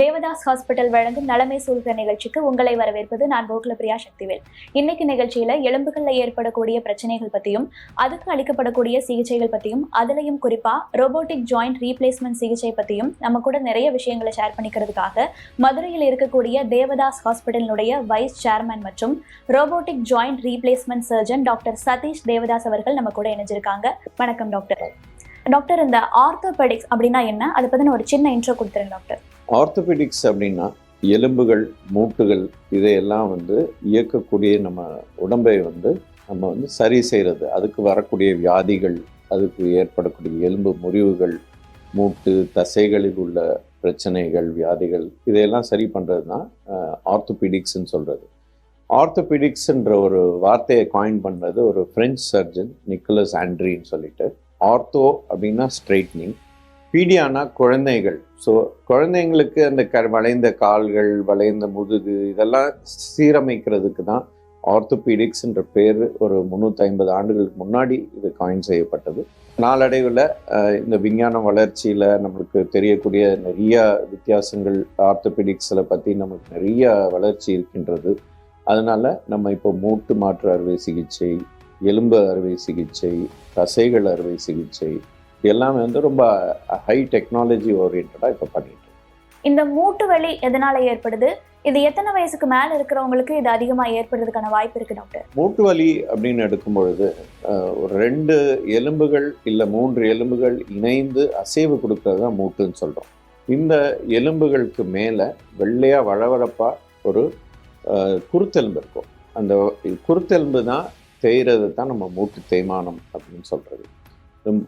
Devadas hospital வழங்கும் நலமை சூழ்கிற நிகழ்ச்சிக்கு உங்களை வரவேற்பது நான் கோகுல பிரியா சக்திவேல். இன்னைக்கு நிகழ்ச்சியில எலும்புகள்ல ஏற்படக்கூடிய பிரச்சனைகள் பத்தியும் அதுக்கு அளிக்கப்படக்கூடிய சிகிச்சைகள் பத்தியும் அதுலயும் குறிப்பா ரோபோட்டிக் ஜாயிண்ட் ரீப்ளேஸ்மெண்ட் சிகிச்சை பத்தியும் நம்ம கூட நிறைய விஷயங்களை ஷேர் பண்ணிக்கிறதுக்காக மதுரையில் இருக்கக்கூடிய தேவதாஸ் ஹாஸ்பிட்டலினுடைய வைஸ் சேர்மன் மற்றும் robotic joint replacement surgeon doctor Sathish Devadoss அவர்கள் நம்ம கூட இணைஞ்சிருக்காங்க. வணக்கம் டாக்டர் டாக்டர் இந்த ஆர்த்தோபெடிக்ஸ் அப்படின்னா என்ன? அதை நான் ஒரு சின்ன இன்ட்ரோ கொடுத்துருங்க டாக்டர் ஆர்த்தோபெடிக்ஸ் அப்படின்னா எலும்புகள் மூட்டுகள் இதையெல்லாம் வந்து இயக்கக்கூடிய நம்ம உடம்பை வந்து நம்ம வந்து சரி செய்கிறது அதுக்கு வரக்கூடிய வியாதிகள் அதுக்கு ஏற்படக்கூடிய எலும்பு முறிவுகள் மூட்டு தசைகளில் உள்ள பிரச்சனைகள் வியாதிகள் இதையெல்லாம் சரி பண்ணுறது தான் ஆர்த்தோபெடிக்ஸ்ன்னு சொல்கிறது ஆர்த்தோபீடிக்ஸ்ன்ற ஒரு வார்த்தையை காயின் பண்ணது ஒரு ஃப்ரெஞ்ச் சர்ஜன் நிக்கலஸ் ஆண்ட்ரின்னு சொல்லிட்டு. ஆர்த்தோ அப்படின்னா ஸ்ட்ரைட்னிங் பீடியானா குழந்தைகள். ஸோ குழந்தைங்களுக்கு அந்த க வளைந்த கால்கள் வளைந்த முதுகு இதெல்லாம் சீரமைக்கிறதுக்கு தான் ஆர்த்தோபீடிக்ஸ்ன்ற பேர் ஒரு முந்நூற்றி ஐம்பது ஆண்டுகளுக்கு முன்னாடி இது காயின் செய்யப்பட்டது. நாளடைவில் இந்த விஞ்ஞான வளர்ச்சியில் நம்மளுக்கு தெரியக்கூடிய நிறைய வித்தியாசங்கள் ஆர்த்தோபீடிக்ஸில் பற்றி நமக்கு நிறைய வளர்ச்சி இருக்கின்றது. அதனால் நம்ம இப்போ மூட்டு மாற்று அறுவை சிகிச்சை எலும்பு அறுவை சிகிச்சை தசைகள் அறுவை சிகிச்சை எல்லாமே வந்து ரொம்ப ஹை டெக்னாலஜி ஓரியன்டாக இப்போ பண்ணிட்டு. இந்த மூட்டு வலி எதனால ஏற்படுது? இது எத்தனை வயசுக்கு மேல இருக்கிறவங்களுக்கு இது அதிகமா ஏற்படுறதுக்கான வாய்ப்பு இருக்கு டாக்டர்? மூட்டு வலி அப்படின்னு எடுக்கும் பொழுது ஒரு ரெண்டு எலும்புகள் இல்லை மூன்று எலும்புகள் இணைந்து அசைவு கொடுக்கறது தான் மூட்டுன்னு சொல்கிறோம் இந்த எலும்புகளுக்கு மேலே வெள்ளையாக வழவழப்பாக ஒரு குருத்தெலும்பு இருக்கும். அந்த குருத்தெலும்பு தான் தேய்றது தான் நம்ம மூட்டு தேய்மானம் அப்படின்னு சொல்கிறது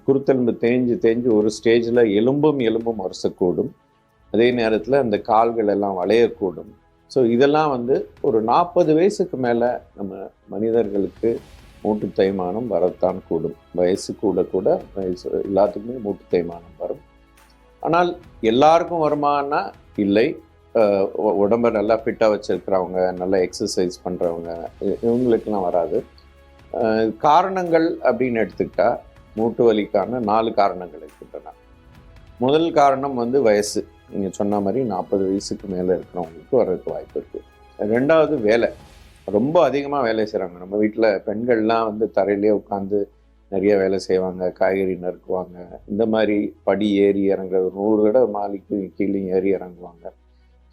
குருத்தெலும்பு தேஞ்சு தேஞ்சு ஒரு ஸ்டேஜில் எலும்பும் எலும்பும் உரசக்கூடும் அதே நேரத்தில் அந்த கால்கள் எல்லாம் வளையக்கூடும். ஸோ இதெல்லாம் வந்து ஒரு நாற்பது வயசுக்கு மேலே நம்ம மனிதர்களுக்கு மூட்டு தேய்மானம் வரத்தான் கூடும். வயசு கூட கூட வயசு எல்லாத்துக்குமே மூட்டு தேய்மானம் வரும். ஆனால் எல்லாருக்கும் வருமானா இல்லை. உடம்பை நல்லா ஃபிட்டாக வச்சுருக்கிறவங்க நல்லா எக்ஸசைஸ் பண்ணுறவங்க இவங்களுக்கெல்லாம் வராது. காரணங்கள் அப்படின்னு எடுத்துக்கிட்டால் மூட்டு வலிக்கான நாலு காரணங்கள் இருக்கின்றன. முதல் காரணம் வந்து வயசு. நீங்கள் சொன்ன மாதிரி நாற்பது வயசுக்கு மேலே இருக்கிறவங்களுக்கு வர்றதுக்கு வாய்ப்பு இருக்குது ரெண்டாவது வேலை. ரொம்ப அதிகமாக வேலை செய்கிறாங்க நம்ம வீட்டில் பெண்கள்லாம் வந்து தரையிலே உட்காந்து நிறைய வேலை செய்வாங்க. காய்கறி நறுக்குவாங்க. இந்த மாதிரி படி ஏறி இறங்குறது நூறு தடவை மாலிக்கு கீழே ஏறி இறங்குவாங்க.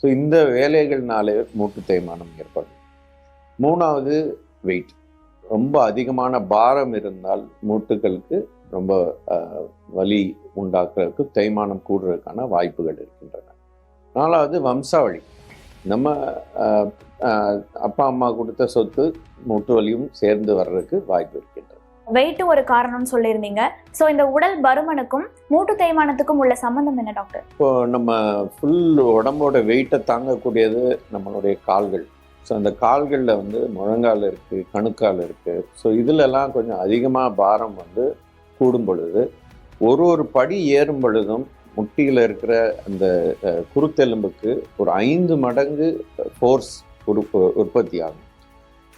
ஸோ இந்த வேலைகள்னாலே மூட்டு தேய்மானம் ஏற்படும். மூணாவது வெயிட் ரொம்ப அதிகமான பாரம் இருந்தால் மூட்டுகளுக்கு ரொம்ப வலி உண்டாக்குறதுக்கு தேய்மானம் கூடுறதுக்கான வாய்ப்புகள் இருக்கின்றன. நாலாவது வம்சாவளி. நம்ம அப்பா அம்மா கொடுத்த சொத்து மூட்டு வலியும் சேர்ந்து வர்றதுக்கு வாய்ப்பு இருக்கின்றது. வெயிட் ஒரு காரணம்னு சொல்லியிருந்தீங்க. ஸோ இந்த உடல் பருமனுக்கும் மூட்டு தேய்மானத்துக்கும் உள்ள சம்பந்தம் என்ன டாக்டர் இப்போ நம்ம ஃபுல் உடம்போட வெயிட்டை தாங்கக்கூடியது நம்மளுடைய கால்கள். ஸோ அந்த கால்களில் வந்து முழங்கால் இருக்குது கணுக்கால் இருக்குது ஸோ இதிலெல்லாம் கொஞ்சம் அதிகமாக பாரம் வந்து கூடும் பொழுது ஒரு ஒரு படி ஏறும் பொழுதும் முட்டியில் இருக்கிற அந்த குருத்தெலும்புக்கு ஒரு ஐந்து மடங்கு ஃபோர்ஸ் உற்பத்தி ஆகும்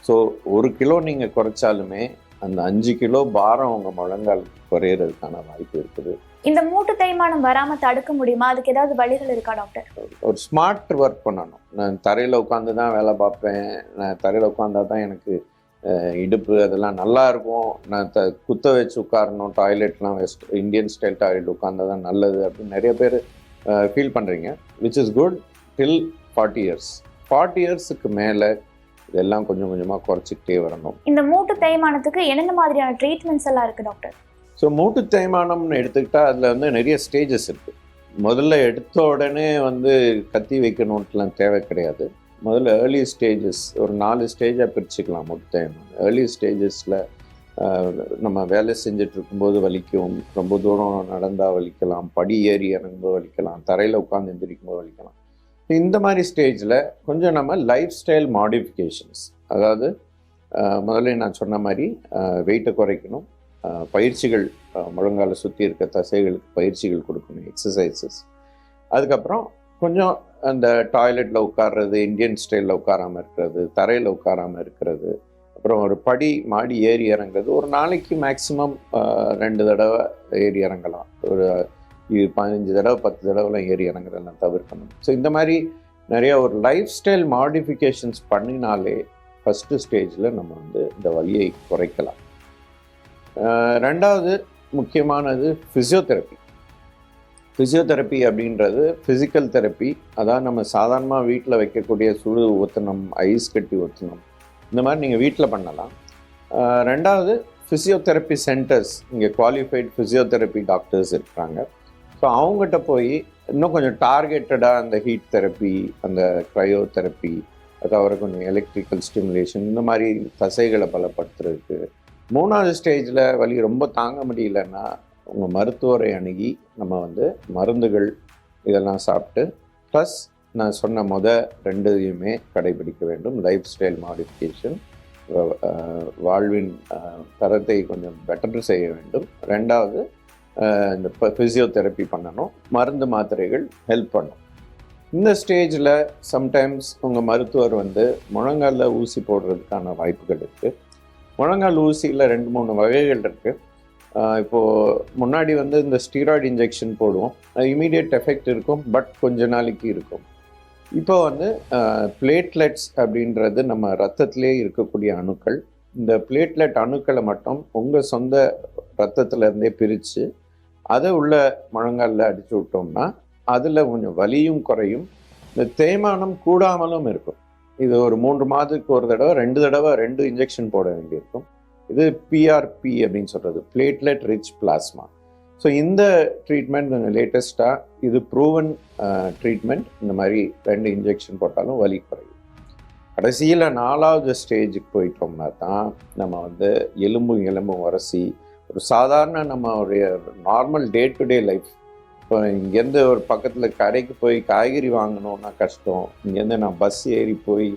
ஸோ ஒரு கிலோ நீங்கள் குறைச்சாலுமே அந்த அஞ்சு கிலோ பாரம் உங்கள் முழங்கால் குறையிறதுக்கான வாய்ப்பு இருக்குது. இந்த மூட்டு தேய்மானம் வராம தடுக்க முடியுமா? அதுக்கு ஏதாவது வழிகள் இருக்கா டாக்டர்? ஒரு ஸ்மார்ட் ஒர்க் பண்ணணும். நான் தரையில் உட்காந்து தான் வேலை பார்ப்பேன். நான் தரையில் உட்காந்தா தான் எனக்கு இடுப்பு அதெல்லாம் நல்லா இருக்கும். நான் த குத்த வச்சு உட்காரணும். டாய்லெட்லாம் வெஸ்ட் இந்தியன் ஸ்டைல் டாய்லெட் உட்காந்தா தான் நல்லது அப்படின்னு நிறைய பேர் ஃபீல் பண்ணுறீங்க which is good till forty years forty இயர்ஸுக்கு மேலே இதெல்லாம் கொஞ்சம் கொஞ்சமாக குறைச்சிக்கிட்டே வரணும். இந்த மூட்டு தேய்மானத்துக்கு என்னென்ன மாதிரியான ட்ரீட்மெண்ட்ஸ் எல்லாம் இருக்கு டாக்டர்? ஸோ மூட்டு தேய்மானம்னு எடுத்துக்கிட்டால் அதில் வந்து நிறைய ஸ்டேஜஸ் இருக்குது முதல்ல எடுத்த உடனே வந்து கத்தி வைக்கணுன்ட்டுலாம் தேவை கிடையாது. முதல்ல ஏர்லி ஸ்டேஜஸ் ஒரு நாலு ஸ்டேஜாக பிரிச்சுக்கலாம் மூட்டு தேய்மானம். ஏர்லி ஸ்டேஜஸில் நம்ம வேலை செஞ்சுட்டு இருக்கும்போது வலிக்கும். ரொம்ப தூரம் நடந்தால் வலிக்கலாம். படி ஏறி இறங்கும்போது வலிக்கலாம். தரையில் உட்காந்து எந்திரிக்கும் போது வலிக்கலாம். இந்த மாதிரி ஸ்டேஜில் கொஞ்சம் நம்ம லைஃப் ஸ்டைல் மாடிஃபிகேஷன்ஸ் அதாவது முதல்ல நான் சொன்ன மாதிரி வெயிட்டை குறைக்கணும். பயிற்சிகள் முழங்கால சுற்றி இருக்க தசைகளுக்கு பயிற்சிகள் கொடுக்கணும் எக்ஸசைசஸ் அதுக்கப்புறம் கொஞ்சம் அந்த டாய்லெட்டில் உட்கார்றது இந்தியன் ஸ்டைலில் உட்காராம இருக்கிறது தரையில் உட்காராம இருக்கிறது. அப்புறம் ஒரு படி மாடி ஏறி இறங்குறது. ஒரு நாளைக்கு மேக்ஸிமம் ரெண்டு தடவை ஏறி இறங்கலாம். ஒரு பதினஞ்சு தடவை பத்து தடவைலாம் ஏறி இறங்குறதெல்லாம் தவிர்க்கணும். ஸோ இந்த மாதிரி நிறைய ஒரு லைஃப் ஸ்டைல் மாடிஃபிகேஷன்ஸ் பண்ணினாலே ஃபஸ்ட்டு ஸ்டேஜில் நம்ம வந்து இந்த வலியை குறைக்கலாம். ரெண்டாவது முக்கியமானது ஃபிசியோதெரப்பி ஃபிசியோதெரப்பி அப்படின்றது ஃபிசிக்கல் தெரப்பி அதான் நம்ம சாதாரணமாக வீட்டில் வைக்கக்கூடிய சுடு ஒத்தனம் ஐஸ் கட்டி ஒத்தனம் இந்த மாதிரி நீங்கள் வீட்டில் பண்ணலாம். ரெண்டாவது ஃபிசியோதெரப்பி சென்டர்ஸ் இங்கே குவாலிஃபைட் ஃபிசியோதெரப்பி டாக்டர்ஸ் இருக்கிறாங்க ஸோ அவங்ககிட்ட போய் இன்னும் கொஞ்சம் டார்கெட்டடாக அந்த ஹீட் தெரப்பி அந்த க்ரையோ தெரப்பி அதாவது கொஞ்சம் எலக்ட்ரிக்கல் ஸ்டிமுலேஷன் இந்த மாதிரி தசைகளை பலப்படுத்துறதுக்கு மூணாவது ஸ்டேஜில் வலி ரொம்ப தாங்க முடியலன்னா உங்கள் மருத்துவரை அணுகி நம்ம வந்து மருந்துகள் இதெல்லாம் சாப்பிட்டு ப்ளஸ் நான் சொன்ன முத ரெண்டையுமே கடைபிடிக்க வேண்டும். லைஃப் ஸ்டைல் மாடிஃபிகேஷன் வாழ்வின் தரத்தை கொஞ்சம் பெட்டர் செய்ய வேண்டும். ரெண்டாவது இந்த ஃபிசியோதெரப்பி பண்ணணும். மருந்து மாத்திரைகள் ஹெல்ப் பண்ணும். இந்த ஸ்டேஜில் சம்டைம்ஸ் உங்கள் மருத்துவர் வந்து முழங்காலில் ஊசி போடுறதுக்கான வாய்ப்புகள் இருக்குது முழங்கால் ஊசியில் ரெண்டு மூணு வகைகள் இருக்குது இப்போது முன்னாடி வந்து இந்த ஸ்டீராய்டு இன்ஜெக்ஷன் போடுவோம். அது இமீடியட் எஃபெக்ட் இருக்கும் பட் கொஞ்ச நாளைக்கு இருக்கும். இப்போ வந்து பிளேட்லெட்ஸ் அப்படின்றது நம்ம ரத்தத்திலே இருக்கக்கூடிய அணுக்கள். இந்த பிளேட்லெட் அணுக்களை மட்டும் உங்கள் சொந்த ரத்தத்துல இருந்தே பிரித்து அதை உள்ள முழங்காலில் அடிச்சு விட்டோம்னா அதில் கொஞ்சம் வலியும் குறையும். இந்த தேய்மானம் கூடாமலும் இருக்கும். இது ஒரு மூன்று மாதத்துக்கு ஒரு தடவை ரெண்டு தடவை ரெண்டு இன்ஜெக்ஷன் போட வேண்டியிருக்கும். இது பிஆர்பி அப்படின்னு சொல்கிறது பிளேட்லெட் ரிச் பிளாஸ்மா ஸோ இந்த ட்ரீட்மெண்ட் கொஞ்சம் லேட்டஸ்ட்டாக இது ப்ரூவன் ட்ரீட்மெண்ட் இந்த மாதிரி ரெண்டு இன்ஜெக்ஷன் போட்டாலும் வலி குறையும். கடைசியில் நாலாவது ஸ்டேஜுக்கு போயிட்டோம்னா தான் நம்ம வந்து எலும்பும் எலும்பும் உரசி ஒரு சாதாரண நம்ம ஒரு normal day to day life இப்போ இங்கேருந்து ஒரு பக்கத்தில் கடைக்கு போய் காய்கறி வாங்கணும்னா கஷ்டம். இங்கேருந்து நான் பஸ் ஏறி போய்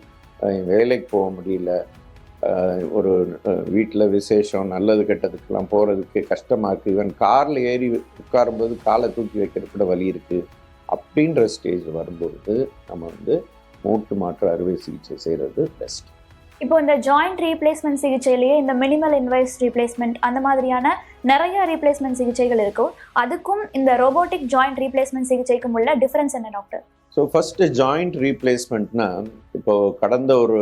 வேலைக்கு போக முடியல. ஒரு வீட்டில் விசேஷம் நல்லது கெட்டதுக்கெல்லாம் போகிறதுக்கு கஷ்டமாக இருக்குது ஈவன் காரில் ஏறி உட்காரும்போது காலை தூக்கி வைக்கிறது கூட வழி இருக்குது அப்படின்ற ஸ்டேஜ் வரும்பொழுது நம்ம வந்து மூட்டு மாற்று அறுவை சிகிச்சை செய்கிறது பெஸ்ட் இப்போ இந்த ஜாயிண்ட் ரீப்ளேஸ்மெண்ட் சிகிச்சையிலேயே இந்த மினிமல் இன்வைஸ் ரீப்ளேஸ்மெண்ட் அந்த மாதிரியான நிறைய ரீப்ளேஸ்மெண்ட் சிகிச்சைகள் இருக்கும். அதுக்கும் இந்த ரோபோட்டிக் ஜாயிண்ட் ரீப்ளேஸ்மெண்ட் சிகிச்சைக்கும் உள்ள டிஃபரன்ஸ் என்ன டாக்டர் ஸோ ஃபஸ்ட்டு ஜாயிண்ட் ரீப்ளேஸ்மெண்ட்னா இப்போ கடந்த ஒரு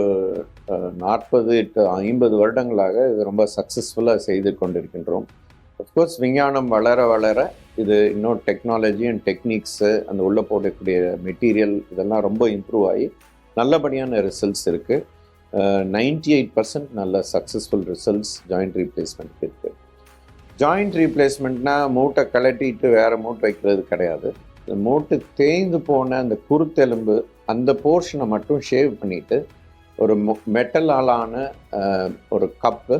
நாற்பது டு ஐம்பது வருடங்களாக இது ரொம்ப சக்ஸஸ்ஃபுல்லாக செய்து கொண்டிருக்கின்றோம். அஃப்கோர்ஸ் விஞ்ஞானம் வளர வளர இது இன்னும் டெக்னாலஜி அண்ட் டெக்னிக்ஸு அந்த உள்ளே போடக்கூடிய மெட்டீரியல் இதெல்லாம் ரொம்ப இம்ப்ரூவ் ஆகி நல்லபடியான ரிசல்ட்ஸ் இருக்குது நைன்டி எயிட் பர்சன்ட் நல்ல சக்ஸஸ்ஃபுல் ரிசல்ட்ஸ் ஜாயிண்ட் ரீப்ளேஸ்மெண்ட்க்கு இருக்குது ஜாயிண்ட் ரீப்ளேஸ்மெண்ட்னா மூட்டை கலட்டிட்டு வேறு மூட்டை வைக்கிறது கிடையாது. இந்த மூட்டு தேய்ந்து போன அந்த குருத்தெலும்பு அந்த போர்ஷனை மட்டும் ஷேவ் பண்ணிவிட்டு ஒரு மெட்டலாலான ஒரு கப்பு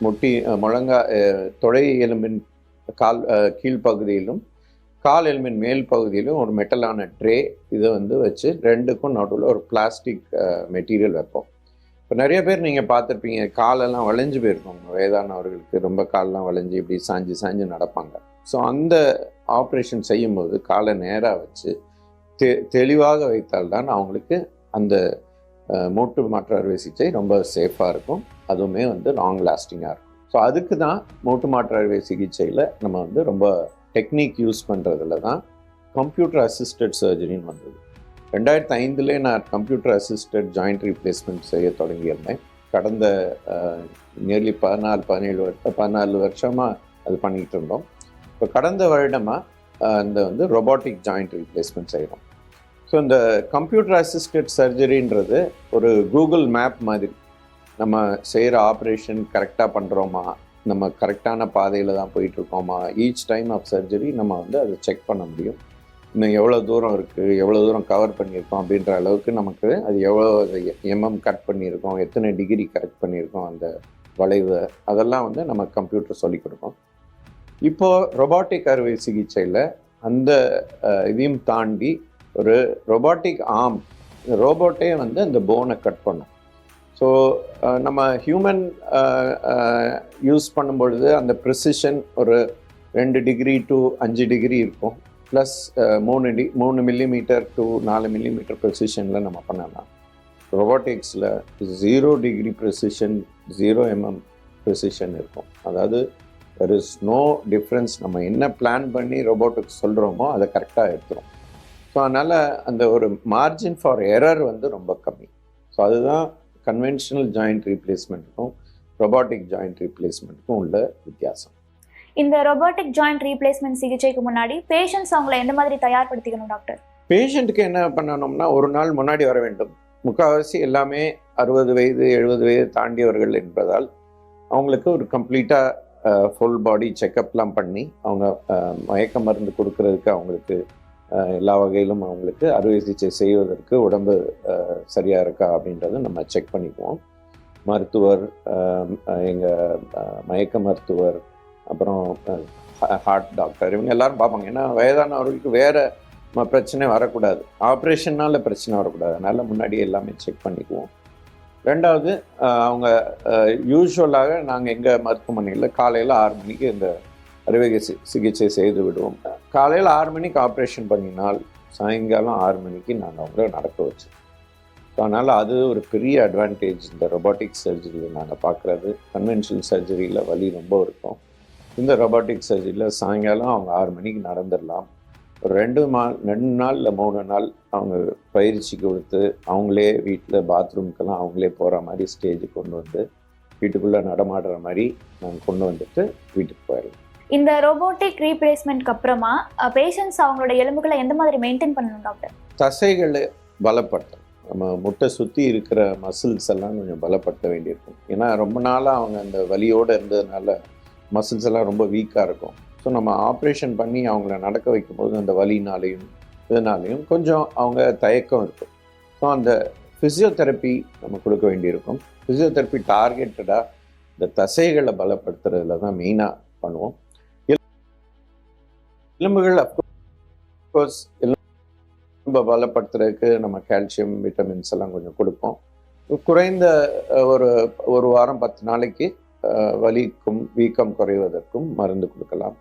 முட்டி முழங்கா அஹ், எலும்பின் கால் கீழ்ப்பகுதியிலும் கால் எலும்பின் மேல் பகுதியிலும் ஒரு மெட்டலான ட்ரே இதை வந்து வச்சு ரெண்டுக்கும் நடுவில் ஒரு பிளாஸ்டிக் மெட்டீரியல் வைப்போம். இப்போ நிறைய பேர் நீங்கள் பார்த்துருப்பீங்க காலெல்லாம் வளைஞ்சு போயிருக்கும். வயதானவர்களுக்கு ரொம்ப காலெல்லாம் வளைஞ்சு இப்படி சாஞ்சு சாஞ்சு நடப்பாங்க. ஸோ அந்த ஆப்ரேஷன் செய்யும்போது காலை நேராக வச்சு தெ தெளிவாக வைத்தால்தான் அவங்களுக்கு அந்த மூட்டு மாற்று அறுவை சிகிச்சை ரொம்ப சேஃபாக இருக்கும். அதுவுமே வந்து லாங் லாஸ்டிங்காக இருக்கும். ஸோ அதுக்கு தான் மூட்டு மாற்று அறுவை சிகிச்சையில் நம்ம வந்து ரொம்ப டெக்னிக் யூஸ் பண்ணுறதுல தான் கம்ப்யூட்டர் அசிஸ்டட் சர்ஜரின்னு வந்தது. ரெண்டாயிரத்தி ஐந்துலேயே நான் கம்ப்யூட்டர் அசிஸ்டட் ஜாயிண்ட் ரீப்ளேஸ்மெண்ட் செய்ய தொடங்கியிருந்தேன். கடந்த நியர்லி பதினாலு பதினேழு வருஷம் பதினாலு வருஷமாக அது பண்ணிகிட்டு இருந்தோம். இப்போ கடந்த வருடமாக அந்த வந்து ரொபாட்டிக் ஜாயிண்ட் ரீப்ளேஸ்மெண்ட் செய்கிறோம் ஸோ இந்த கம்ப்யூட்டர் அசிஸ்டட் சர்ஜரின்றது ஒரு கூகுள் மேப் மாதிரி. நம்ம செய்கிற ஆப்ரேஷன் கரெக்டாக பண்ணுறோமா நம்ம கரெக்டான பாதையில் தான் போயிட்டுருக்கோமா. ஈச் டைம் ஆஃப் சர்ஜரி நம்ம வந்து அதை செக் பண்ண முடியும். இன்னும் எவ்வளோ தூரம் இருக்குது எவ்வளோ தூரம் கவர் பண்ணியிருக்கோம் அப்படின்ற அளவுக்கு நமக்கு அது எவ்வளோ எம்எம் கட் பண்ணியிருக்கோம் எத்தனை டிகிரி கரெக்ட் பண்ணியிருக்கோம் அந்த வளைவு அதெல்லாம் வந்து நம்ம கம்ப்யூட்டர் சொல்லி கொடுக்கும். இப்போது ரொபாட்டிக் அறுவை சிகிச்சையில் அந்த இதையும் தாண்டி ஒரு ரொபாட்டிக் ஆர்ம் ரோபோட்டே வந்து அந்த போனை கட் பண்ணும். ஸோ uh, நம்ம ஹியூமன் யூஸ் uh, uh, பண்ணும்பொழுது அந்த ப்ரிசிஷன் ஒரு ரெண்டு டிகிரி டு அஞ்சு டிகிரி இருக்கும். ப்ளஸ் மூணு டி மூணு மில்லிமீட்டர் டு நாலு மில்லிமீட்டர் ப்ரிசிஷனில் நம்ம பண்ணலாம். ரொபோட்டிக்ஸில் zero degree precision zero MM precision இருக்கும். அதாவது தெர் இஸ் நோ டிஃப்ரென்ஸ் நம்ம என்ன பிளான் பண்ணி ரொபோட்டிக்ஸ் சொல்கிறோமோ அதை கரெக்டாக எடுத்துரும். ஸோ அதனால் அந்த ஒரு மார்ஜின் ஃபார் எரர் வந்து ரொம்ப கம்மி. ஸோ அதுதான் கன்வென்ஷனல் ஜாயிண்ட் ரீப்ளேஸ்மெண்ட்டுக்கும் ரொபாட்டிக் ஜாயிண்ட் ரீப்ளேஸ்மெண்ட்டுக்கும் உள்ள வித்தியாசம். இந்த robotic ஜாயிண்ட் ரீப்ளேஸ்மெண்ட் சிகிச்சைக்கு முன்னாடி பேஷண்ட்ஸ் அவங்கள எந்த மாதிரி தயார்படுத்திக்கணும் டாக்டர் பேஷண்ட்டுக்கு என்ன பண்ணணும்னா ஒரு நாள் முன்னாடி வர வேண்டும். முக்கால்வாசி எல்லாமே அறுபது வயது எழுபது வயது தாண்டியவர்கள் என்பதால் அவங்களுக்கு ஒரு கம்ப்ளீட்டாக ஃபுல் பாடி செக்கப்லாம் பண்ணி அவங்க மயக்க மருந்து கொடுக்கறதுக்கு அவங்களுக்கு எல்லா வகையிலும் அவங்களுக்கு அறுவை சிகிச்சை செய்வதற்கு உடம்பு சரியாக இருக்கா அப்படின்றத நம்ம செக் பண்ணிக்குவோம். மருத்துவர் எங்கள் மயக்க மருத்துவர் அப்புறம் ஹார்ட் டாக்டர் இவங்க எல்லாரும் பார்ப்பாங்க. ஏன்னா வயதானவர்களுக்கு வேறு ம- பிரச்சனை வரக்கூடாது. ஆப்ரேஷன்னால பிரச்சனை வரக்கூடாது. அதனால் முன்னாடியே எல்லாமே செக் பண்ணிக்குவோம். ரெண்டாவது அவங்க யூஸ்வலாக நாங்கள் எங்கள் மருத்துவமனையில் காலையில் ஆறு மணிக்கு இந்த அறுவை சிகிச்சை செய்து விடுவோம். காலையில் ஆறு மணிக்கு ஆப்ரேஷன் பண்ணினால் சாயங்காலம் ஆறு மணிக்கு நாங்கள் அவங்கள நடக்க வச்சோம். அதனால் அது ஒரு பெரிய அட்வான்டேஜ் இந்த ரொபாட்டிக் சர்ஜரியில் நாங்கள் பார்க்குறது கன்வென்ஷனல் சர்ஜரியில் வலி ரொம்ப இருக்கும். இந்த ரொபாட்டிக் சர்ஜரியில் சாயங்காலம் அவங்க ஆறு மணிக்கு நடந்துடலாம். ஒரு ரெண்டு மா ரெண்டு நாள் இல்லை மூணு நாள் அவங்க பயிற்சி கொடுத்து அவங்களே வீட்டில் பாத்ரூம்க்கெல்லாம் அவங்களே போகிற மாதிரி ஸ்டேஜுக்கு கொண்டு வந்து வீட்டுக்குள்ளே நடமாடுற மாதிரி நாங்கள் கொண்டு வந்துட்டு வீட்டுக்கு போயிடலாம் இந்த ரோபோட்டிக் ரீப்ளேஸ்மெண்ட்க்கு அப்புறமா பேஷண்ட்ஸ் அவங்களோட எலும்புகளை எந்த மாதிரி மெயின்டைன் பண்ணணும் டாக்டர் தசைகளை பலப்படுத்தும் நம்ம முட்டை சுற்றி இருக்கிற மசில்ஸ் எல்லாம் கொஞ்சம் பலப்படுத்த வேண்டியிருக்கும். ஏன்னா ரொம்ப நாளாக அவங்க அந்த வலியோடு இருந்ததுனால மசில்ஸ் எல்லாம் ரொம்ப வீக்காக இருக்கும். ஸோ நம்ம ஆப்ரேஷன் பண்ணி அவங்கள நடக்க வைக்கும்போது அந்த வலினாலையும் இதனாலையும் கொஞ்சம் அவங்க தயக்கம் இருக்கும். ஸோ அந்த ஃபிசியோதெரப்பி நம்ம கொடுக்க வேண்டியிருக்கும். ஃபிசியோதெரப்பி டார்கெட்டடாக இந்த தசைகளை பலப்படுத்துறதுல தான் மெயினாக பண்ணுவோம். எலும்புகள் அப்கோர்ஸ் ரொம்ப பலப்படுத்துறதுக்கு நம்ம கால்சியம் விட்டமின்ஸ் எல்லாம் கொஞ்சம் கொடுப்போம். குறைந்த ஒரு ஒரு வாரம் பத்து நாளைக்கு வலிக்கும் வீக்கம் குறைவதற்கும் மருந்து கொடுக்கலாம்.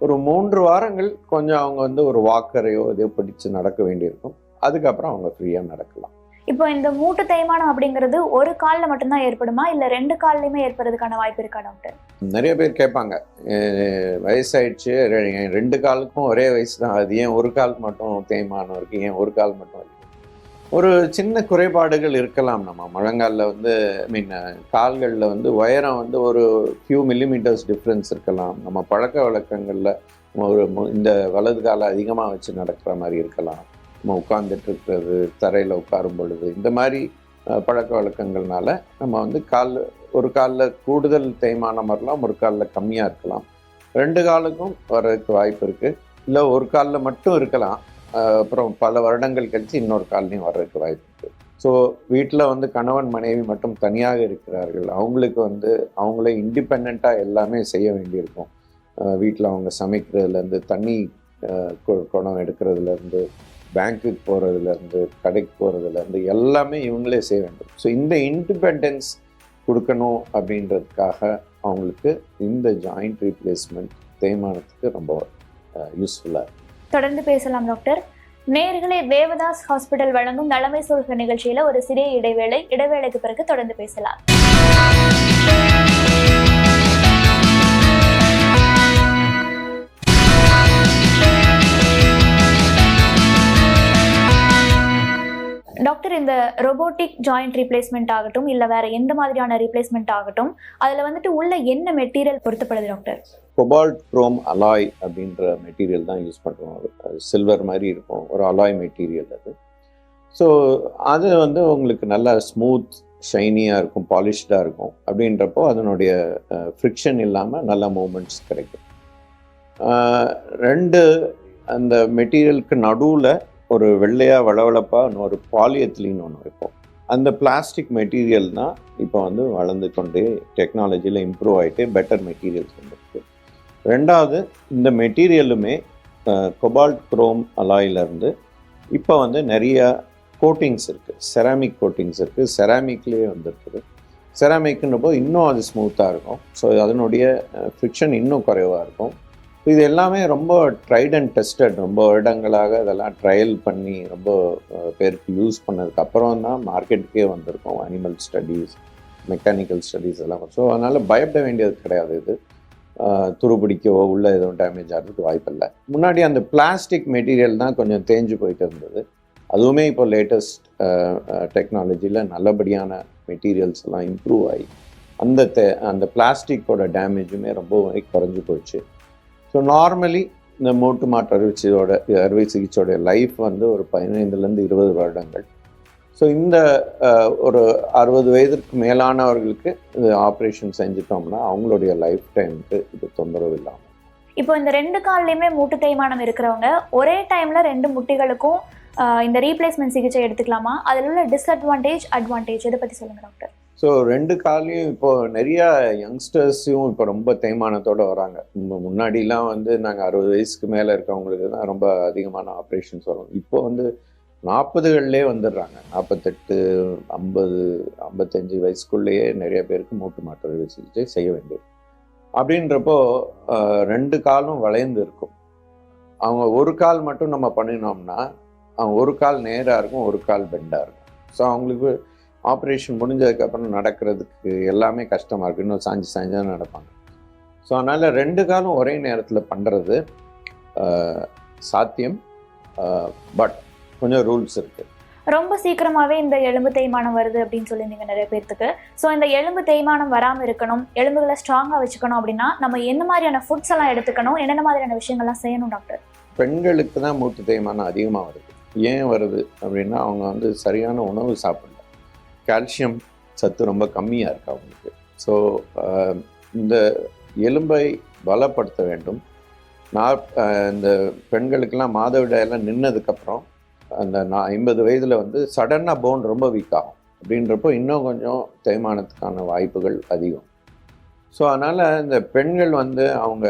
ஒரு மூன்று வாரங்கள் கொஞ்சம் அவங்க வந்து ஒரு வாக்கரையோ இதையோ பிடிச்சு நடக்க வேண்டியிருக்கும். அதுக்கப்புறம் அவங்க ஃப்ரீயாக நடக்கலாம். இப்போ இந்த மூட்டு தேய்மானம் அப்படிங்கிறது ஒரு காலில் மட்டும்தான் ஏற்படுமா? இல்லை ரெண்டு காலிலையுமே ஏற்படுறதுக்கான வாய்ப்பு இருக்கா டாக்டர் நிறைய பேர் கேட்பாங்க. வயசாயிடுச்சு ரெண்டு காலுக்கும் ஒரே வயசு தான் அது ஏன் ஒரு கால் மட்டும் தேய்மானம் இருக்குது ஏன் ஒரு கால் மட்டும் இருக்கு ஒரு சின்ன குறைபாடுகள் இருக்கலாம். நம்ம முழங்காலில் வந்து ஐ மீன் கால்களில் வந்து உயரம் வந்து ஒரு ஃபியூ மில்லிமீட்டர்ஸ் டிஃப்ரென்ஸ் இருக்கலாம். நம்ம பழக்க வழக்கங்களில் ஒரு மு- இந்த வலது காலை அதிகமாக வச்சு நடக்கிற மாதிரி இருக்கலாம். நம்ம உட்கார்ந்துட்டு இருக்கிறது தரையில் உட்காரும் பொழுது இந்த மாதிரி பழக்க வழக்கங்கள்னால நம்ம வந்து கால் ஒரு காலில் கூடுதல் தேய்மானம் வரலாம் ஒரு காலில் கம்மியாக இருக்கலாம். ரெண்டு காலுக்கும் வர்றதுக்கு வாய்ப்பு இருக்குது இல்லை ஒரு காலில் மட்டும் இருக்கலாம். அப்புறம் பல வருடங்கள் கழித்து இன்னொரு கால்லையும் வர்றதுக்கு வாய்ப்பு இருக்குது ஸோ வீட்டில் வந்து கணவன் மனைவி மட்டும் தனியாக இருக்கிறார்கள் அவங்களுக்கு வந்து அவங்களே இண்டிபெண்ட்டாக எல்லாமே செய்ய வேண்டியிருக்கும். வீட்டில் அவங்க சமைக்கிறதுலேருந்து தண்ணி குணம் கு- எடுக்கிறதுலேருந்து பேங்க்குக்கு போகிறதுலேருந்து கடைக்கு போகிறதுலேருந்து எல்லாமே இவங்களே செய்ய வேண்டும். ஸோ இந்த இண்டிபெண்டன்ஸ் கொடுக்கணும் அப்படின்றதுக்காக அவங்களுக்கு இந்த ஜாயிண்ட் ரீப்ளேஸ்மெண்ட் தேய்மானத்துக்கு ரொம்ப யூஸ்ஃபுல்லாக தொடர்ந்து பேசலாம் டாக்டர் நேர்களே தேவதாஸ் ஹாஸ்பிட்டல் வழங்கும் நலமை சொல்கிற நிகழ்ச்சியில் ஒரு சிறிய இடைவேளை இடைவேளைக்கு பிறகு தொடர்ந்து பேசலாம். டாக்டர் இந்த ரொபோட்டிக் ஜாயிண்ட் ரீப்ளேஸ்மெண்ட் ஆகட்டும் இல்லை வேற எந்த மாதிரியான ரீப்ளேஸ்மெண்ட் ஆகட்டும் அதில் வந்துட்டு உள்ள என்ன மெட்டீரியல் பொருத்தப்படுது டாக்டர் கொபால்ட் குரோம் அலாய் அப்படின்ற மெட்டீரியல் தான் யூஸ் பண்ணுறோம் சில்வர் மாதிரி இருக்கும். ஒரு அலாய் மெட்டீரியல் அது. ஸோ அது வந்து உங்களுக்கு நல்லா ஸ்மூத் ஷைனியாக இருக்கும் பாலிஷ்டாக இருக்கும். அப்படின்றப்போ அதனுடைய ஃப்ரிக்ஷன் இல்லாமல் நல்ல மூமெண்ட்ஸ் கிடைக்கும். ரெண்டு அந்த மெட்டீரியலுக்கு நடுவில் ஒரு வெள்ளையாக வளவளப்பாக ஒரு பாலியத்திலின்னு ஒன்று வைப்போம். அந்த பிளாஸ்டிக் மெட்டீரியல் தான் இப்போ வந்து வளர்ந்து கொண்டே டெக்னாலஜியில் இம்ப்ரூவ் ஆகிட்டே பெட்டர் மெட்டீரியல்ஸ் வந்துருக்கு. ரெண்டாவது இந்த மெட்டீரியலுமே கொபால்ட் குரோம் அலாயிலிருந்து இப்போ வந்து நிறையா கோட்டிங்ஸ் இருக்குது செராமிக் கோட்டிங்ஸ் இருக்குது செராமிக்லேயே வந்துருக்குது. செராமிக்ன்றப்போ இன்னும் அது ஸ்மூத்தாக இருக்கும். ஸோ அதனுடைய ஃப்ரிக்ஷன் இன்னும் குறைவாக இருக்கும். இது எல்லாமே ரொம்ப ட்ரைட் அண்ட் டெஸ்டட் ரொம்ப வருடங்களாக இதெல்லாம் ட்ரையல் பண்ணி ரொம்ப பேருக்கு யூஸ் பண்ணதுக்கு அப்புறம் தான் மார்க்கெட்டுக்கே வந்திருக்கும் அனிமல் ஸ்டடீஸ் மெக்கானிக்கல் ஸ்டடீஸ் எல்லாம். ஸோ அதனால் பயப்பட வேண்டியது கிடையாது இது. ஆஹ், துருப்பிடிக்கவோ உள்ள எதுவும் டேமேஜ் ஆகிறதுக்கு வாய்ப்பில்லை. முன்னாடி அந்த பிளாஸ்டிக் மெட்டீரியல் தான் கொஞ்சம் தேஞ்சு போயிட்டு இருந்தது. அதுவுமே இப்போ லேட்டஸ்ட் டெக்னாலஜியில் நல்லபடியான மெட்டீரியல்ஸ் எல்லாம் இம்ப்ரூவ் ஆகி அந்த தே அந்த பிளாஸ்டிக்கோட டேமேஜுமே ரொம்ப குறைஞ்சி போயிடுச்சு ஸோ நார்மலி இந்த மூட்டு மாற்று அறுவை அறுவை சிகிச்சையோட லைஃப் வந்து ஒரு பதினைந்துலேருந்து இருபது வருடங்கள். ஸோ இந்த ஒரு அறுபது வயதிற்கு மேலானவர்களுக்கு இது ஆப்ரேஷன் செஞ்சிட்டோம்னா அவங்களுடைய லைஃப் டைமுக்கு இது தொந்தரவு இல்லாமல் இப்போ இந்த ரெண்டு கால்லையுமே மூட்டு தேய்மானம் இருக்கிறவங்க ஒரே டைமில் ரெண்டு முட்டிகளுக்கும் இந்த ரீப்ளேஸ்மெண்ட் சிகிச்சை எடுத்துக்கலாமா? அதில் உள்ள டிஸ்அட்வான்டேஜ் அட்வான்டேஜ் இதை பற்றி சொல்லுங்கள் டாக்டர் ஸோ ரெண்டு காலையும் இப்போ நிறையா யங்ஸ்டர்ஸையும் இப்போ ரொம்ப தேய்மானத்தோடு வராங்க. முன்னாடிலாம் வந்து நாங்கள் அறுபது வயசுக்கு மேலே இருக்கவங்களுக்கு தான் ரொம்ப அதிகமான ஆப்ரேஷன்ஸ் வரும். இப்போ வந்து நாற்பதுகள்லேயே வந்துடுறாங்க. நாற்பத்தெட்டு ஐம்பது ஐம்பத்தஞ்சு வயசுக்குள்ளேயே நிறைய பேருக்கு மூட்டு மாற்று அறுவை சிகிச்சை செய்ய வேண்டியது. அப்படின்றப்போ ரெண்டு காலும் வளைந்து இருக்கும். அவங்க ஒரு கால் மட்டும் நம்ம பண்ணினோம்னா அவங்க ஒரு கால் நேராக இருக்கும் ஒரு கால் பெண்டாக இருக்கும். ஸோ அவங்களுக்கு ஆப்ரேஷன் முடிஞ்சதுக்கப்புறம் நடக்கிறதுக்கு எல்லாமே கஷ்டமாக இருக்குது இன்னும் சாஞ்சு சாஞ்சு தான் நடப்பாங்க. ஸோ அதனால் ரெண்டு காலம் ஒரே நேரத்தில் பண்ணுறது சாத்தியம். பட் கொஞ்சம் ரூல்ஸ் இருக்குது ரொம்ப சீக்கிரமாவே இந்த எலும்பு தேய்மானம் வருது அப்படின்னு சொல்லியிருந்தீங்க நிறைய பேர்த்துக்கு. ஸோ இந்த எலும்பு தேய்மானம் வராமல் இருக்கணும் எலும்புகளை ஸ்ட்ராங்காக வச்சுக்கணும் அப்படின்னா நம்ம என்ன மாதிரியான ஃபுட்ஸ் எல்லாம் எடுத்துக்கணும் என்னென்ன மாதிரியான விஷயங்கள்லாம் செய்யணும் டாக்டர் பெண்களுக்கு தான் மூட்டு தேய்மானம் அதிகமாக வருது. ஏன் வருது அப்படின்னா அவங்க வந்து சரியான உணவு சாப்பிடல. கால்சியம் சத்து ரொம்ப கம்மியாக இருக்குது அவங்களுக்கு. ஸோ இந்த எலும்பை பலப்படுத்த வேண்டும். நான் இந்த பெண்களுக்கெல்லாம் மாதவிடாயெல்லாம் நின்னதுக்கப்புறம் அந்த நான் ஐம்பது வயதில் வந்து சடனாக போன் ரொம்ப வீக் ஆகும். அப்படின்றப்போ இன்னும் கொஞ்சம் தேய்மானத்துக்கான வாய்ப்புகள் அதிகம். ஸோ அதனால் இந்த பெண்கள் வந்து அவங்க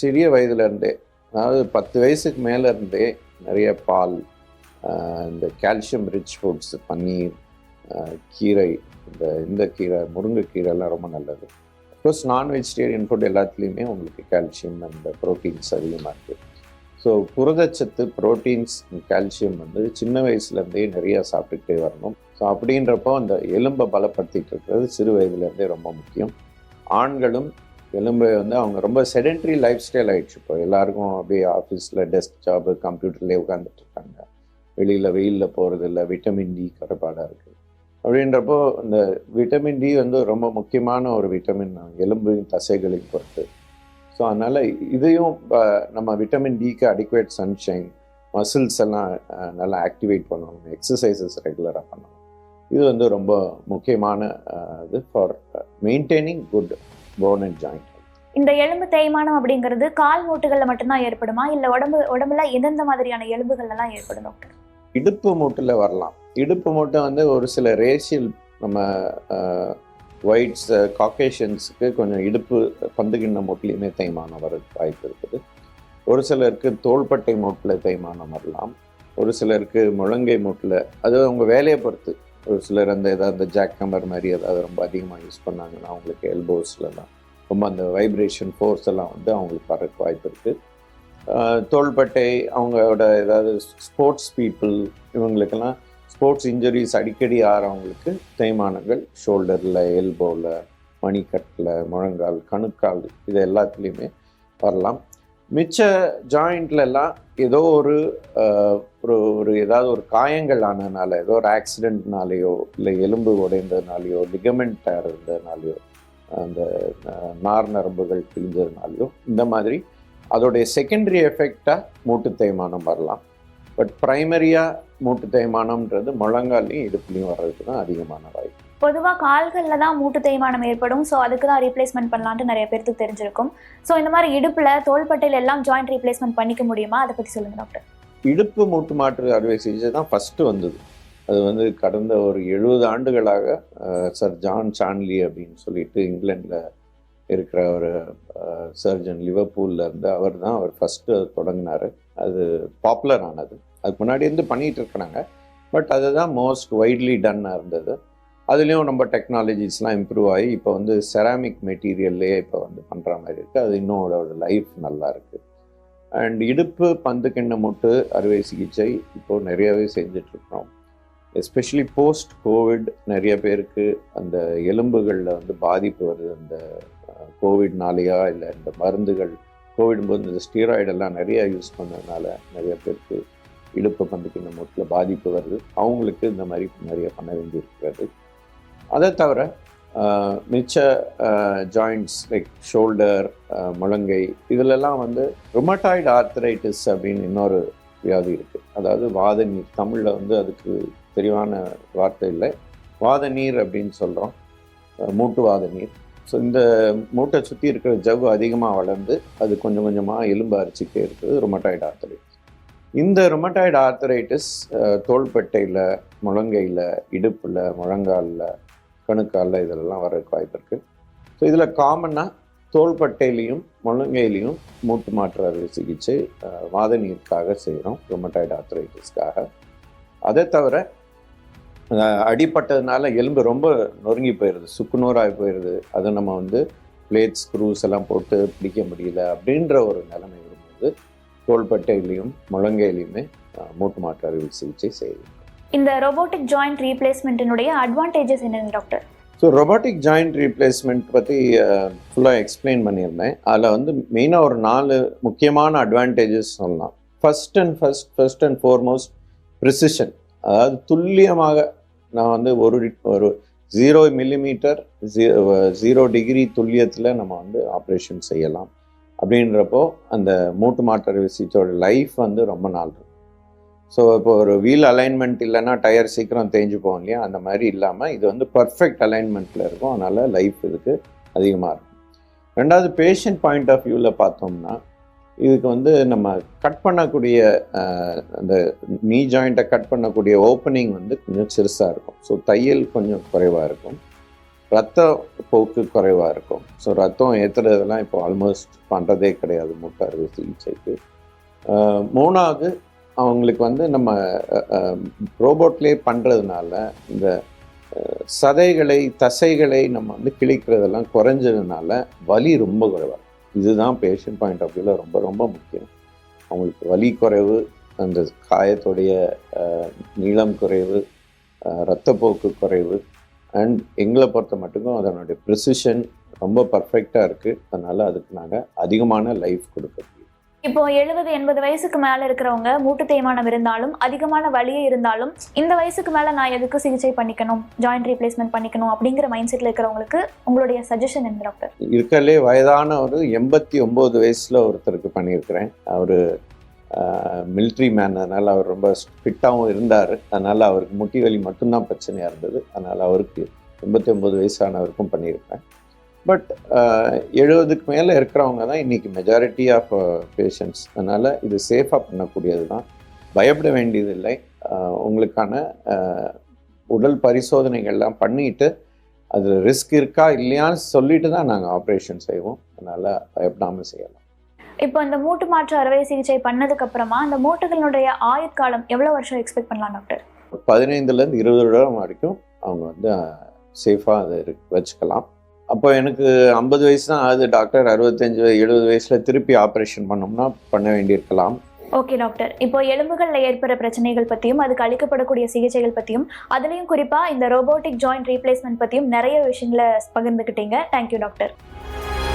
சிறிய வயதுலேருந்தே அதாவது பத்து வயசுக்கு மேலே இருந்தே நிறைய பால் இந்த கால்சியம் ரிச் ஃபுட்ஸ் பன்னீர் கீரை இந்த இந்த கீரை முருங்கைக்கீரைலாம் ரொம்ப நல்லது. ப்ளஸ் நான் வெஜிடேரியன் ஃபுட் எல்லாத்துலேயுமே உங்களுக்கு கால்சியம் அந்த ப்ரோட்டீன்ஸ் அதிகமாக இருக்குது ஸோ புரதச்சத்து ப்ரோட்டீன்ஸ் கால்சியம் வந்து சின்ன வயசுலேருந்தே நிறையா சாப்பிட்டுக்கிட்டே வரணும். ஸோ அப்படின்றப்போ அந்த எலும்பை பலப்படுத்திட்டு இருக்கிறது சிறு வயதுலேருந்தே ரொம்ப முக்கியம். ஆண்களும் எலும்பை வந்து அவங்க ரொம்ப செடென்ட்ரி லைஃப் ஸ்டைல் ஆகிடுச்சு இப்போ. எல்லாருக்கும் அப்படியே ஆஃபீஸில் டெஸ்க் ஜாபு கம்ப்யூட்டர்லேயே உட்காந்துட்டு இருக்காங்க. வெளியில் வெயிலில் போகிறது இல்லை விட்டமின் டி குறைபாடாக இருக்குது அப்படின்றப்போ இந்த விட்டமின் டி வந்து ரொம்ப முக்கியமான ஒரு விட்டமின் எலும்பின் தசைகளையும் பொறுத்து. ஸோ அதனால் இதையும் நம்ம விட்டமின் டிக்கு அடிக்குவேட் சன்ஷைன் மசில்ஸ் எல்லாம் நல்லா ஆக்டிவேட் பண்ணணும். எக்ஸசைசஸ் ரெகுலராக பண்ணணும். இது வந்து ரொம்ப முக்கியமான இது for maintaining good bone and joint இந்த எலும்பு தேய்மானம் அப்படிங்கிறது கால் மூட்டுகள்ல மட்டும்தான் ஏற்படுமா? இல்ல உடம்பு உடம்புல எந்தெந்த மாதிரியான எலும்புகள் எல்லாம் ஏற்படும் டாக்டர் இடுப்பு மூட்டில் வரலாம். இடுப்பு மட்டும் வந்து ஒரு சில ரேஷியல் நம்ம ஒயிட்ஸ் காக்கேஷன்ஸுக்கு கொஞ்சம் இடுப்பு பந்துகிண்ண மூட்டிலையுமே தேய்மானம் வர வாய்ப்பு இருக்குது. ஒரு சிலருக்கு தோள்பட்டை மூட்டில் தேய்மானம் வரலாம். ஒரு சிலருக்கு முழங்கை மூட்டில் அது அவங்க வேலையை பொறுத்து. ஒரு சிலர் அந்த ஏதாவது ஜாக் கம்பர் மாதிரி ஏதாவது ரொம்ப அதிகமாக யூஸ் பண்ணாங்கன்னா அவங்களுக்கு எல்போஸ்லலாம் ரொம்ப அந்த வைப்ரேஷன் ஃபோர்ஸ் எல்லாம் வந்து அவங்களுக்கு வரக்கு வாய்ப்பு இருக்குது தோள்பட்டை அவங்களோட ஏதாவது ஸ்போர்ட்ஸ் பீப்புள் இவங்களுக்கெல்லாம் ஸ்போர்ட்ஸ் இன்ஜுரிஸ் அடிக்கடி ஆறவங்களுக்கு தேய்மானங்கள் ஷோல்டரில் எல்போவில் மணிக்கட்டில் முழங்கால் கணுக்கால் இது எல்லாத்துலேயுமே வரலாம். மிச்ச ஜாயிண்ட்லலாம் ஏதோ ஒரு ஒரு ஒரு ஏதாவது ஒரு காயங்கள் ஆனதுனால ஏதோ ஒரு ஆக்சிடெண்ட்னாலேயோ இல்லை எலும்பு உடைந்ததுனாலையோ லிகமெண்ட் இருந்ததுனாலையோ அந்த நார் நரம்புகள் பிரிஞ்சதுனாலையோ இந்த மாதிரி அதோடைய செகண்டரி எஃபெக்டாக மூட்டு தேய்மானம் வரலாம். பட் ப்ரைமரியாக மூட்டு தேய்மானம்ன்றது முழங்காலையும் இடுப்புலையும் வர்றதுக்கு தான் அதிகமான வாய்ப்பு. பொதுவா கால்கள்ல தான் மூட்டு தேய்மானம் ஏற்படும். ஸோ அதுக்கு தான் ரீப்ளேஸ்மெண்ட் பண்ணலான்ட்டு நிறைய பேருக்கு தெரிஞ்சிருக்கும். ஸோ இந்த மாதிரி இடுப்புல தோள்பட்டையில எல்லாம் ஜாயிண்ட் ரீப்ளேஸ்மெண்ட் பண்ணிக்க முடியுமா? அதை பத்தி சொல்லுங்க டாக்டர் இடுப்பு மூட்டு மாற்று அறுவை சிகிச்சை தான் ஃபஸ்ட்டு வந்தது. அது வந்து கடந்த ஒரு எழுபது ஆண்டுகளாக சர் ஜான் சான்லி அப்படின்னு சொல்லிட்டு இங்கிலாண்டில் இருக்கிற ஒரு சர்ஜன் லிவர்பூல்ல இருந்து அவர் தான் அவர் ஃபஸ்ட்டு தொடங்கினார். அது பாப்புலர் ஆனது. அதுக்கு முன்னாடி இருந்து பண்ணிகிட்டு இருக்கிறாங்க. பட் அதுதான் மோஸ்ட் வைட்லி டன்னாக இருந்தது. அதுலேயும் நம்ம டெக்னாலஜிஸ்லாம் இம்ப்ரூவ் ஆகி இப்போ வந்து செராமிக் மெட்டீரியல்லையே இப்போ வந்து பண்ணுற மாதிரி இருக்குது அது இன்னும் அதோட லைஃப் நல்லா இருக்குது அண்ட் இடுப்பு பந்து கிண்ண முட்டு அறுவை சிகிச்சை இப்போது நிறையாவே செஞ்சிட்ருக்கிறோம் எஸ்பெஷலி போஸ்ட் கோவிட் நிறைய பேருக்கு அந்த எலும்புகளில் வந்து பாதிப்பு வருது. அந்த கோவிட்னாலேயா இல்லை இந்த மருந்துகள் கோவிட் போது இந்த ஸ்டீராய்டெல்லாம் நிறையா யூஸ் பண்ணதுனால நிறைய பேருக்கு இடுப்பு பந்துக்கு இந்த முட்டில் பாதிப்பு வருது. அவங்களுக்கு இந்த மாதிரி நிறைய பண்ண வேண்டியிருக்கிறது. அதை தவிர மிச்ச ஜாயிண்ட்ஸ் லைக் ஷோல்டர் முழங்கை இதிலெல்லாம் வந்து ருமட்டாய்டு ஆர்த்தரைட்டிஸ் அப்படின்னு இன்னொரு வியாதி இருக்குது அதாவது வாத நீர் தமிழில் வந்து அதுக்கு தெளிவான வார்த்தை இல்லை. வாத நீர் அப்படின்னு சொல்கிறோம் மூட்டு வாத நீர். ஸோ இந்த மூட்டை சுற்றி இருக்கிற ஜவ்வு அதிகமாக வளர்ந்து அது கொஞ்சம் கொஞ்சமாக எலும்பு அரிச்சிக்கிட்டே இருக்குது ருமட்டாய்டு ஆர்த்தரைட்டிஸ் இந்த ருமட்டாய்டு ஆர்த்தரைட்டிஸ் தோள்பட்டையில் முழங்கையில் இடுப்பில் முழங்காலில் கணுக்காலில் இதெல்லாம் வர்றதுக்கு வாய்ப்பு இருக்குது ஸோ இதில் காமனாக தோள்பட்டையிலையும் முழங்கையிலையும் மூட்டு மாற்று அறுவை சிகிச்சை அஹ், வாத நீருக்காக செய்கிறோம் ரொமட்டாய்டு ஆர்த்தரைட்டிஸ்க்காக அதை தவிர அடிப்பட்டதுனால எலும்பு ரொம்ப நொறுங்கி போயிடுது சுக்குநூறாகி போயிடுது அதை நம்ம வந்து பிளேட் ஸ்க்ரூஸ் எல்லாம் போட்டு பிடிக்க முடியல அப்படின்ற ஒரு நிலைமை வரும்போது தோள்பட்டையிலையும் முழங்கையிலையுமே மூட்டு மாற்று அறுவை சிகிச்சை செய்யலாம் இந்த ரோபோட்டிக் ஜாயிண்ட் ரீப்ளேஸ்மெண்ட்டினுடைய அட்வான்டேஜஸ் என்னங்க doctor so robotic joint replacement பற்றி ஃபுல்லாக எக்ஸ்பிளைன் பண்ணியிருந்தேன். அதில் வந்து மெயினாக ஒரு நாலு முக்கியமான அட்வான்டேஜஸ் சொல்லலாம். First and first first and foremost precision அதாவது துல்லியமாக நான் வந்து ஒரு ஒரு ஜீரோ மில்லிமீட்டர் ஜீரோ டிகிரி துல்லியத்தில் நம்ம வந்து ஆப்ரேஷன் செய்யலாம். அப்படின்றப்போ அந்த மூட்டு மாற்று அறுவை சிகிச்சையோட லைஃப் வந்து ரொம்ப நாள் இருக்கும். ஸோ இப்போ ஒரு வீல் அலைன்மெண்ட் இல்லைன்னா டயர் சீக்கிரம் தேஞ்சு போகும் இல்லையா? அந்த மாதிரி இல்லாமல் இது வந்து பர்ஃபெக்ட் அலைன்மெண்ட்டில் இருக்கும். அதனால் லைஃப் இதுக்கு அதிகமாக இருக்கும். ரெண்டாவது பேஷண்ட் பாயிண்ட் ஆஃப் வியூவில் பார்த்தோம்னா இதுக்கு வந்து நம்ம கட் பண்ணக்கூடிய அந்த நீ ஜாயிண்ட்டை கட் பண்ணக்கூடிய ஓப்பனிங் வந்து கொஞ்சம் சிறுசாக இருக்கும். ஸோ தையல் கொஞ்சம் குறைவாக இருக்கும். ரத்த போக்கு குறைவாக இருக்கும். ஸோ ரத்தம் ஏற்றுறதெல்லாம் இப்போ ஆல்மோஸ்ட் பண்ணுறதே கிடையாது. மூட்டு அறுவை சிகிச்சைக்கு. மூணாவது அவங்களுக்கு வந்து நம்ம ரோபோட்லேயே பண்ணுறதுனால இந்த சதைகளை தசைகளை நம்ம வந்து கிழிக்கிறதெல்லாம் குறைஞ்சதுனால வலி ரொம்ப குறைவாக இதுதான் பேஷண்ட் பாயிண்ட் ஆஃப் வியூவில் ரொம்ப ரொம்ப முக்கியம். அவங்களுக்கு வலி குறைவு அந்த காயத்துடைய நீளம் குறைவு ரத்தப்போக்கு குறைவு அண்ட் எங்களை பொறுத்த மட்டுக்கும் அதனுடைய ப்ரிசிஷன் ரொம்ப பர்ஃபெக்டாக இருக்குது அதனால் அதுக்கு நாங்கள் அதிகமான லைஃப் கொடுக்க முடியும் இப்போ எழுபது எண்பது வயசுக்கு மேல இருக்கிறவங்க மூட்டு தேய்மானம் இருந்தாலும் அதிகமான வலியே இருந்தாலும் இந்த வயசுக்கு மேல நான் எதுக்கு சிகிச்சை பண்ணிக்கணும் ஜாயிண்ட் ரீப்ளேஸ்மெண்ட் பண்ணிக்கணும் அப்படிங்கிற மைண்ட் செட்ல இருக்கிறவங்களுக்கு உங்களுடைய சஜஷன் என்ன டாக்டர் இருக்கலே வயதான ஒரு எண்பத்தி ஒம்பது வயசில் ஒருத்தருக்கு பண்ணியிருக்கிறேன். அவர் மிலிட்ரி மேன் அதனால் அவர் ரொம்ப ஃபிட்டாகவும் இருந்தார். அதனால் அவருக்கு முட்டி வலி மட்டும்தான் பிரச்சனையாக இருந்தது. அதனால் அவருக்கு எண்பத்தி ஒம்பது வயசானவருக்கும் பண்ணியிருப்பேன். பட் எழுபதுக்கு மேலே இருக்கிறவங்க தான் இன்றைக்கி மெஜாரிட்டி ஆஃப் பேஷண்ட்ஸ் அதனால் இது சேஃபாக பண்ணக்கூடியது தான். பயப்பட வேண்டியதில்லை. உங்களுக்கான உடல் பரிசோதனைகள்லாம் பண்ணிட்டு அதில் ரிஸ்க் இருக்கா இல்லையான்னு சொல்லிட்டு தான் நாங்கள் ஆப்ரேஷன் செய்வோம். அதனால் பயப்படாமல் செய்யலாம். இப்போ இந்த மூட்டு மாற்று அறுவை சிகிச்சை பண்ணதுக்கு அப்புறமா அந்த மூட்டுகளுடைய ஆயுட்காலம் எவ்வளவு வருஷம் எக்ஸ்பெக்ட் பண்ணலாம் டாக்டர் பதினைந்துலேருந்து இருபது வருடம் வரைக்கும் அவங்க வந்து சேஃபாக அதை வச்சுக்கலாம். அப்போ எனக்கு ஐம்பது வயசு தான் ஆகுது டாக்டர் அறுபத்தஞ்சு எழுபது வயசில் திருப்பி ஆப்ரேஷன் பண்ணோம்னா பண்ண வேண்டியிருக்கலாம். ஓகே டாக்டர் இப்போ எலும்புகள்ல ஏற்படுற பிரச்சனைகள் பத்தியும் அதுக்கு அளிக்கப்படக்கூடிய சிகிச்சைகள் பத்தியும் அதுலயும் குறிப்பா இந்த ரோபோட்டிக் ஜாயிண்ட் ரீப்ளேஸ்மெண்ட் பத்தியும் நிறைய விஷயங்களை பகிர்ந்துக்கிட்டீங்க தேங்க்யூ டாக்டர்